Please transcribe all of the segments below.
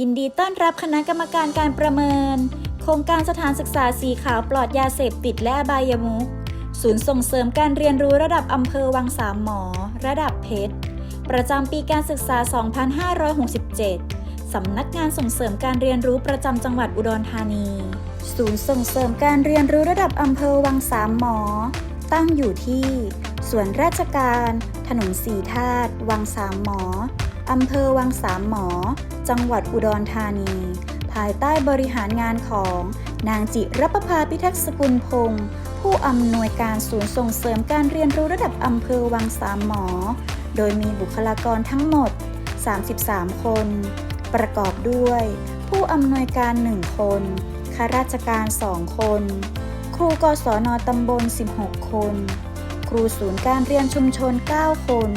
ยินดีต้อนรับคณะกรรมการการประเมิน โครงการสถานศึกษาสีขาวปลอดยาเสพติดและอบายมุขศูนย์ส่งเสริมการเรียนรู้ระดับอำเภอวังสามหมอ ระดับเพชร ประจำปีการศึกษา 2567 สำนักงานส่งเสริมการเรียนรู้ประจำจังหวัดอุดรธานี ศูนย์ส่งเสริมการเรียนรู้ระดับอำเภอวังสามหมอ ตั้งอยู่ที่ ส่วนราชการ ถนนสีธาตุวังสามหมอ อำเภอวังสามหมอ จังหวัดอุดรธานี ภายใต้บริหารงานของนางจิรประภาพิทักษ์สกุลพงศ์ผู้อำนวยการศูนย์ส่งเสริมการเรียนรู้ระดับอำเภอวังสามหมอ โดยมีบุคลากรทั้งหมด 33 คน ประกอบด้วย ผู้อำนวยการ 1 คนข้าราชการ 2 คน ครูกศนตำบล 16 คน ครูศูนย์การเรียนชุมชน 9 คน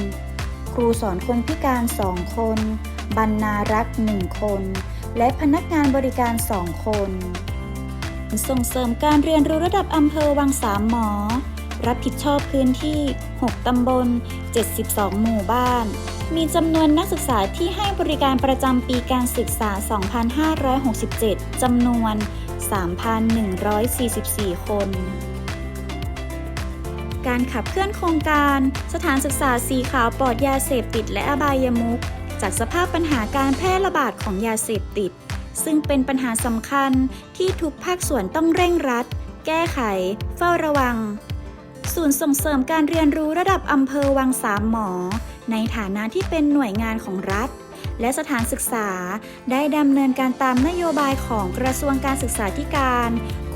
ครูสอนคนพิการ 2 คน บรรณารักษ์1คน และพนักงานบริการ 2 คน ส่งเสริมการเรียนรู้ระดับอำเภอวังสามหมอ รับผิดชอบพื้นที่ 6 ตำบล 72 หมู่บ้าน มีจำนวนนักศึกษาที่ให้บริการประจำปีการศึกษา 2567 จำนวน 3,144 คน การขับเคลื่อนโครงการ สถานศึกษาสีขาวปลอดยาเสพติดและอบายมุขจากสภาพปัญหาการแพร่ระบาดของยาเสพติด ซึ่งเป็นปัญหาสำคัญที่ทุกภาคส่วนต้องเร่งรัด แก้ไข เฝ้าระวัง ศูนย์ส่งเสริมการเรียนรู้ระดับอำเภอวังสามหมอ ในฐานะที่เป็นหน่วยงานของรัฐ และสถานศึกษาได้ดำเนินการตามนโยบายของกระทรวงการศึกษาธิการ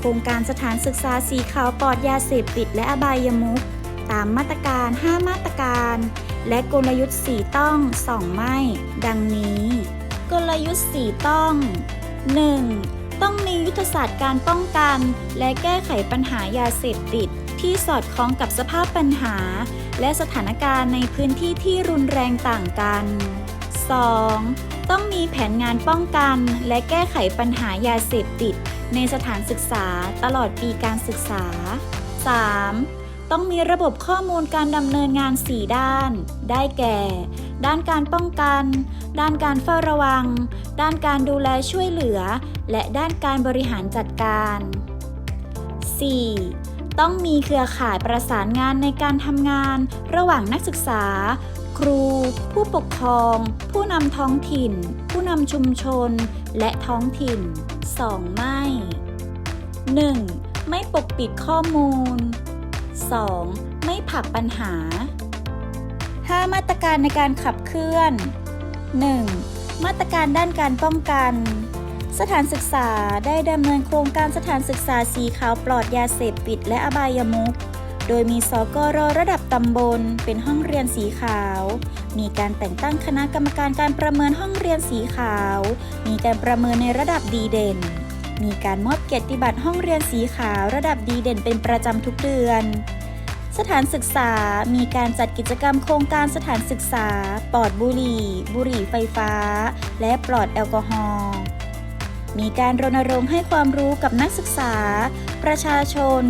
ครงการสถานศึกษาสีขาวปลอดยาเสพติดและอบายมุขตามมาตรการ 5 มาตรการ และกลยุทธ์4ต้อง2ไม่ ดังนี้ กลยุทธ์4ต้อง 1. ต้องมียุทธศาสตร์การป้องกัน และแก้ไขปัญหายาเสพติด ที่สอดคล้องกับสภาพปัญหา และสถานการณ์ในพื้นที่ที่รุนแรงต่างกัน 2. ต้องมีแผนงานป้องกัน และแก้ไขปัญหายาเสพติด ในสถานศึกษาตลอดปีการศึกษา 3. ต้องมีระบบข้อมูลการดำเนินงาน 4 ด้าน ได้แก่ ด้านการป้องกัน ด้านการเฝ้าระวัง ด้านการดูแลช่วยเหลือ และด้านการบริหารจัดการ 4. ต้องมีเครือข่ายประสานงานในการทำงาน ระหว่างนักศึกษา ครู ผู้ปกครอง ผู้นำท้องถิ่น ผู้นำชุมชน และท้องถิ่น 2. ไม่ 1. ไม่ปกปิดข้อมูล 2. ไม่ผักปัญหา 5 มาตรการในการขับเคลื่อน 1. มาตรการด้านการป้องกัน สถานศึกษาได้ดำเนินโครงการสถานศึกษาสีขาวปลอดยาเสพติดและอบายมุข โดยมีสกรระดับตำบล เป็นห้องเรียนสีขาว มีการแต่งตั้งคณะกรรมการการประเมินห้องเรียนสีขาว มีการประเมินในระดับดีเด่น มีการมอบเกียรติบัตรห้องเรียนสีขาว ระดับดีเด่นเป็นประจำทุกเดือน สถานศึกษา มีการจัดกิจกรรมโครงการสถานศึกษา ปลอดบุหรี่ บุหรี่ไฟฟ้า และปลอดแอลกอฮอล์มีการรณรงค์ให้ความรู้กับนักศึกษา ประชาชน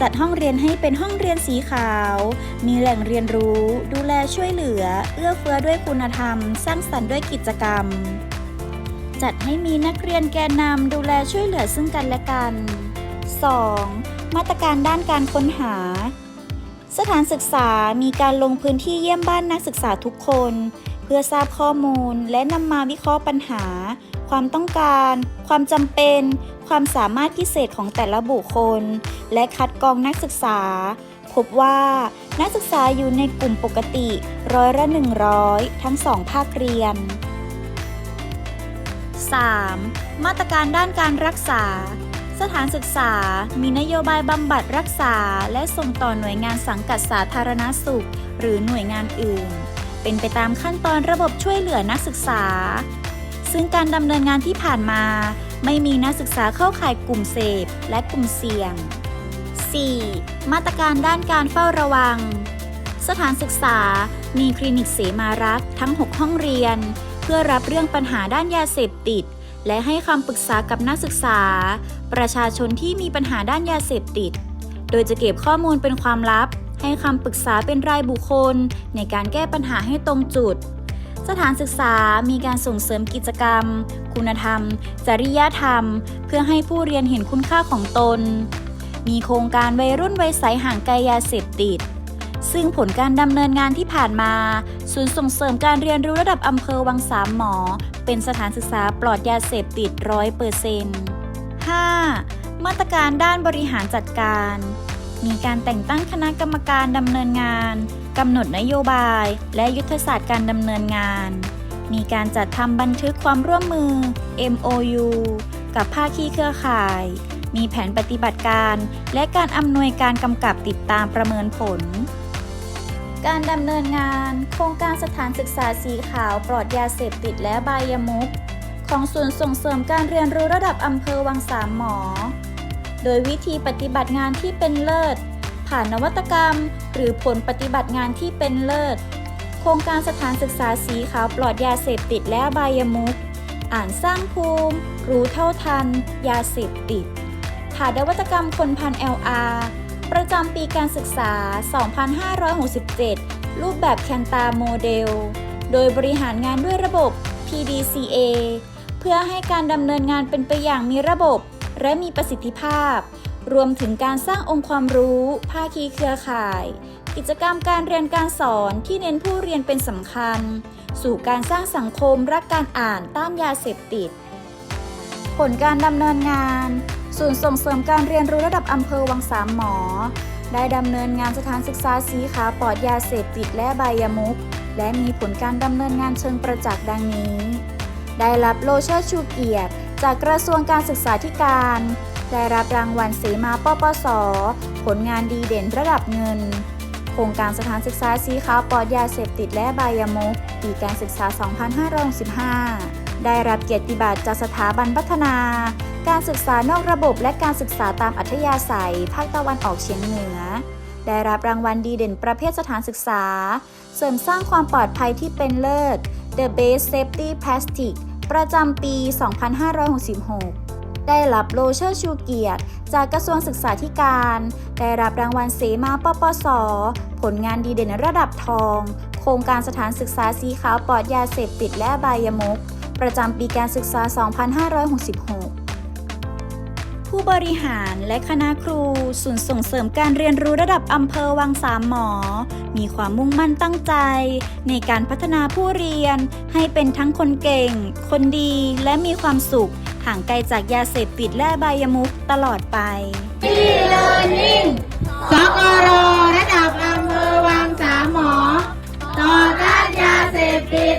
จัดห้องเรียนให้เป็นห้องเรียนสีขาว มีแหล่งเรียนรู้ ดูแลช่วยเหลือ เอื้อเฟื้อด้วยคุณธรรม สร้างสรรค์ด้วยกิจกรรม จัดให้มีนักเรียนแกนนำดูแลช่วยเหลือซึ่งกันและกัน 2. มาตรการด้านการค้นหา สถานศึกษามีการลงพื้นที่เยี่ยมบ้านนักศึกษาทุกคน เพื่อทราบข้อมูลและนำมาวิเคราะห์ปัญหา ความต้องการ ความจำเป็น ความสามารถพิเศษของแต่ละบุคคล และคัดกรองนักศึกษา พบว่านักศึกษาอยู่ในกลุ่มปกติร้อยละ 100 ทั้งสองภาคเรียน 3. มาตรการด้านการรักษา สถานศึกษา มีนโยบายบำบัดรักษา และส่งต่อหน่วยงานสังกัดสาธารณสุข หรือหน่วยงานอื่น เป็นไปตามขั้นตอนระบบช่วยเหลือนักศึกษา ซึ่งการดำเนินงานที่ผ่านมา ไม่มีนักศึกษาเข้าข่ายกลุ่มเสพและกลุ่มเสี่ยง 4. มาตรการด้านการเฝ้าระวัง สถานศึกษา มีคลินิกเสมารักษ์ทั้ง 6 ห้องเรียน เพื่อรับเรื่องปัญหาด้านยาเสพติด และให้คำปรึกษากับนักศึกษา ประชาชนที่มีปัญหาด้านยาเสพติด โดยจะเก็บข้อมูลเป็นความลับ ให้คำปรึกษาเป็นรายบุคคล ในการแก้ปัญหาให้ตรงจุด สถานศึกษามีการส่งเสริมกิจกรรม คุณธรรม จริยธรรม เพื่อให้ผู้เรียนเห็นคุณค่าของตน มีโครงการวัยรุ่นวัยใสห่างไกลยาเสพติด ซึ่งผลการดำเนินงานที่ผ่านมา ศูนย์ส่งเสริมการเรียนรู้ระดับอำเภอวังสามหมอ เป็นสถานศึกษาปลอดยาเสพติดร้อยเปอร์เซ็นต์ 5. มาตรการด้านบริหารจัดการ มีการแต่งตั้งคณะกรรมการดำเนินงาน กำหนดนโยบาย และยุทธศาสตร์การดำเนินงาน มีการจัดทำบันทึกความร่วมมือ MOU กับภาคีเครือข่าย มีแผนปฏิบัติการ และการอำนวยการกำกับติดตามประเมินผล การดำเนินงาน โครงการสถานศึกษาสีขาวปลอดยาเสพติดและบายมุกของศูนย์ส่งเสริมการเรียนรู้ระดับอำเภอวังสามหมอ โดยวิธีปฏิบัติงานที่เป็นเลิศ ผ่านนวัตกรรม หรือผลปฏิบัติงานที่เป็นเลิศ โครงการสถานศึกษาสีขาวปลอดยาเสพติดและบายมุก อ่านสร้างภูมิ รู้เท่าทัน ยาเสพติด ผ่านนวัตกรรมคนพัน LR ประจำปีการศึกษา 2567 รูปแบบแคนตาโมเดล โดยบริหารงานด้วยระบบ PDCA เพื่อให้การดำเนินงานเป็นไปอย่างมีระบบ และมีประสิทธิภาพ รวมถึงการสร้างองค์ความรู้ ภาคีเครือข่าย กิจกรรมการเรียนการสอนที่เน้นผู้เรียนเป็นสำคัญ สู่การสร้างสังคมรักการอ่านต้านยาเสพติด ผลการดำเนินงาน ศูนย์ส่งเสริมการเรียนรู้ระดับอำเภอวังสามหมอ ได้ดำเนินงานสถานศึกษาสีขาปลอดยาเสพติดและใบายมุก และมีผลการดำเนินงานเชิงประจักษ์ดังนี้ ได้รับโลเชอร์ชูเกียรติจากกระทรวงการศึกษาธิการ ได้รับรางวัลเสมาปปส ผลงานดีเด่นระดับเงิน โครงการสถานศึกษาสีขาวปลอดยาเสพติดและบายมุกปีการศึกษา 2565 ได้รับเกียรติบัตรจากสถาบันพัฒนา การศึกษานอกระบบและการศึกษาตามอัธยาศัย ภาคตะวันออกเฉียงเหนือ ได้รับรางวัลดีเด่นประเภทสถานศึกษา เสริมสร้างความปลอดภัยที่เป็นเลิศ The Best Safety Plastic ประจำปี 2566 ได้รับโลเชอร์ชูเกียรติ จากกระทรวงศึกษาธิการ ได้รับรางวัลเสมาปปส ผลงานดีเด่นระดับทอง โครงการสถานศึกษาสีขาวปลอดยาเสพติดและบายมุก ประจำปีการศึกษา 2566ผู้บริหารและคณะครูศูนย์ส่งเสริมการเรียนรู้ระดับอำเภอวังสามหมอ มีความมุ่งมั่นตั้งใจ ในการพัฒนาผู้เรียนให้เป็นทั้งคนเก่ง คนดีและมีความสุข ห่างไกลจากยาเสพติดและบายมุกตลอดไปดีเ e-learning สกอรระดับอำเภอวังสามหมอ ต่อต้านยาเสพติด